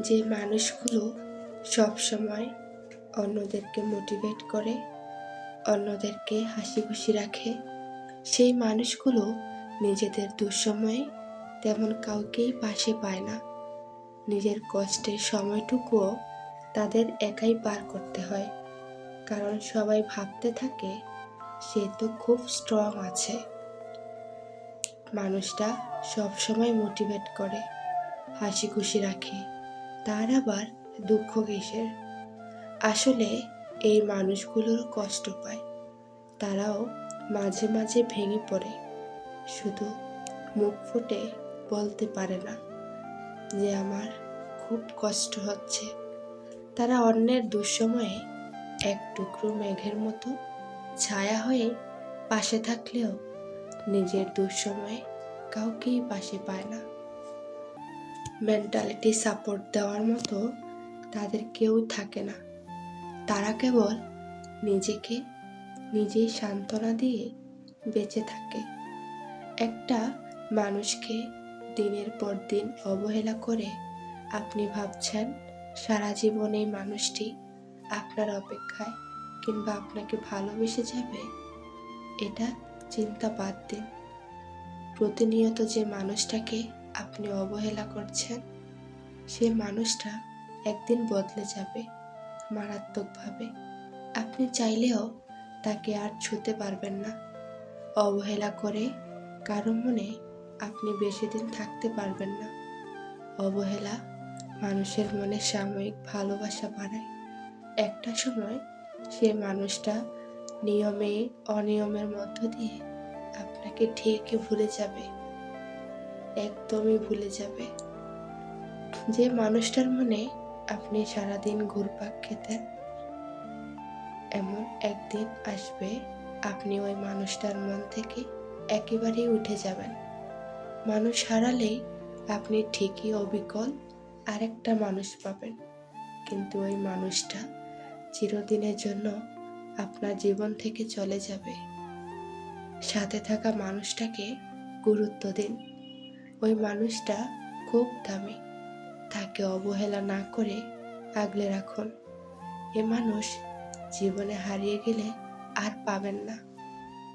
যে মানুষগুলো সব সময় অন্যদেরকে মোটিভেট করে, অন্যদেরকে হাসি খুশি রাখে, সেই মানুষগুলো নিজেদের দুঃসময়ে তেমন কাউকেই পাশে পায় না। নিজের কষ্টের সময়টুকুও তাদের একাই পার করতে হয়। কারণ সবাই ভাবতে থাকে, সে তো খুব স্ট্রং আছে। মানুষটা সব সময় মোটিভেট করে হাসি খুশি রাখে। তার আবার দুঃখ কিসের? আসলে এই মানুষগুলোর কষ্ট পায়। তারাও মাঝে মাঝে ভেঙে পড়ে। শুধু মুখ ফুটে বলতে পারে না যে আমার খুব কষ্ট হচ্ছে। তারা অন্যের দুঃসময়ে এক টুকরো মেঘের মতো ছায়া হয়ে পাশে থাকলেও নিজের দুঃসময়ে কাউকেই পাশে পায় না। মেন্টালিটি সাপোর্ট দেওয়ার মতো তাদের কেউ থাকে না। তারা কেবল নিজেকে নিজেই সান্ত্বনা দিয়ে বেঁচে থাকে। একটা মানুষকে দিনের পর দিন অবহেলা করে আপনি ভাবছেন, সারা জীবন এই মানুষটি আপনার অপেক্ষায় কিংবা আপনাকে ভালোবেসে যাবে, এটা চিন্তা বাদ দিন। প্রতিনিয়ত যে মানুষটাকে আপনি অবহেলা করছেন সে মানুষটা একদিন বদলে যাবে, মারাত্মকভাবে। আপনি চাইলেও তাকে আর ছুতে পারবেন না। অবহেলা করে কারও মনে আপনি বেশি দিন থাকতে পারবেন না। অবহেলা মানুষের মনে সাময়িক ভালোবাসা বাড়ায়। একটা সময় সে মানুষটা নিয়মে অনিয়মের মধ্য দিয়ে আপনাকে ঠিকই ভুলে যাবে। একদমই ভুলে যাবে। যে মানুষটার মনে আপনি সারাদিন ঘুরপাক খেতেন, এমন একদিন আসবে আপনি ওই মানুষটার মন থেকে একেবারেই উঠে যাবেন। মানুষ হারালেই আপনি ঠিকই অবিকল আরেকটা মানুষ পাবেন। কিন্তু ওই মানুষটা চিরদিনের জন্য আপনার জীবন থেকে চলে যাবে। সাথে থাকা মানুষটাকে গুরুত্ব দিন। ওই মানুষটা খুব দামি। তাকে অবহেলা না করে আগলে রাখুন। এ মানুষ জীবনে হারিয়ে গেলে আর পাবেন না।